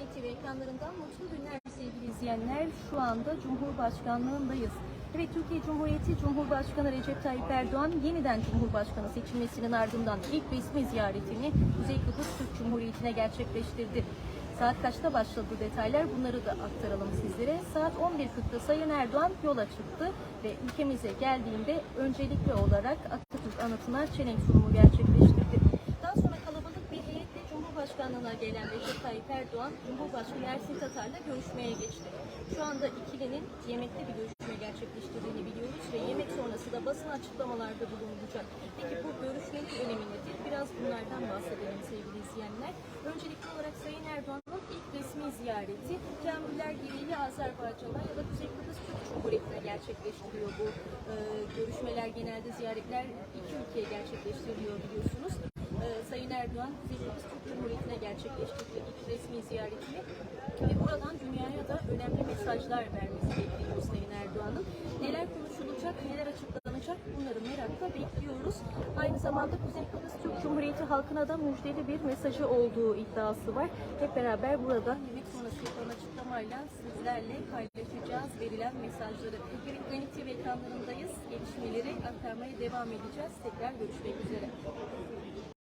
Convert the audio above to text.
Yemek TV ekranlarından mutlu günler sevgili izleyenler. Şu anda Cumhurbaşkanlığındayız. Evet Türkiye Cumhuriyeti Cumhurbaşkanı Recep Tayyip Erdoğan yeniden Cumhurbaşkanı seçilmesinin ardından ilk resmi ziyaretini Kuzey Kıbrıs Türk Cumhuriyeti'ne gerçekleştirdi. Saat kaçta başladı detaylar bunları da aktaralım sizlere. Saat 11.40'da Sayın Erdoğan yola çıktı ve ülkemize geldiğinde öncelikli olarak Atatürk anıtına çelenk sunumu gerçekleştirdi. Cumhurbaşkanlığına gelen Recep Tayyip Erdoğan, Cumhurbaşkanı Ersin Tatar'la görüşmeye geçti. Şu anda ikilinin yemekte bir görüşme gerçekleştirdiğini biliyoruz ve yemek sonrası da basın açıklamalarda bulunacak. Peki bu görüşmenin önemi nedir? Biraz bunlardan bahsedelim sevgili izleyenler. Öncelikli olarak Sayın Erdoğan'ın ilk resmi ziyareti Teamüller gereği Azerbaycan'a ya da Kuzey Kıbrıs Türk Cumhuriyeti'ne gerçekleştiriyor bu e, görüşmeler, genelde ziyaretler iki ülkeye gerçekleştiriliyor biliyorsunuz. Erdoğan Kuzey Türk Cumhuriyeti'ne gerçekleştirdi ilk resmi ziyaretini ve buradan dünyaya da önemli mesajlar vermesi bekleniyor Sayın Erdoğan'ın. Neler konuşulacak, neler açıklanacak bunları merakla bekliyoruz. Aynı zamanda Kuzey Kıbrıs Türk Cumhuriyeti halkına da müjdeli bir mesajı olduğu iddiası var. Hep beraber burada yemek sonrası yapılan açıklamayla sizlerle paylaşacağız verilen mesajları. Evet, Ganik TV ekranlarındayız. Gelişmeleri aktarmaya devam edeceğiz. Tekrar görüşmek üzere.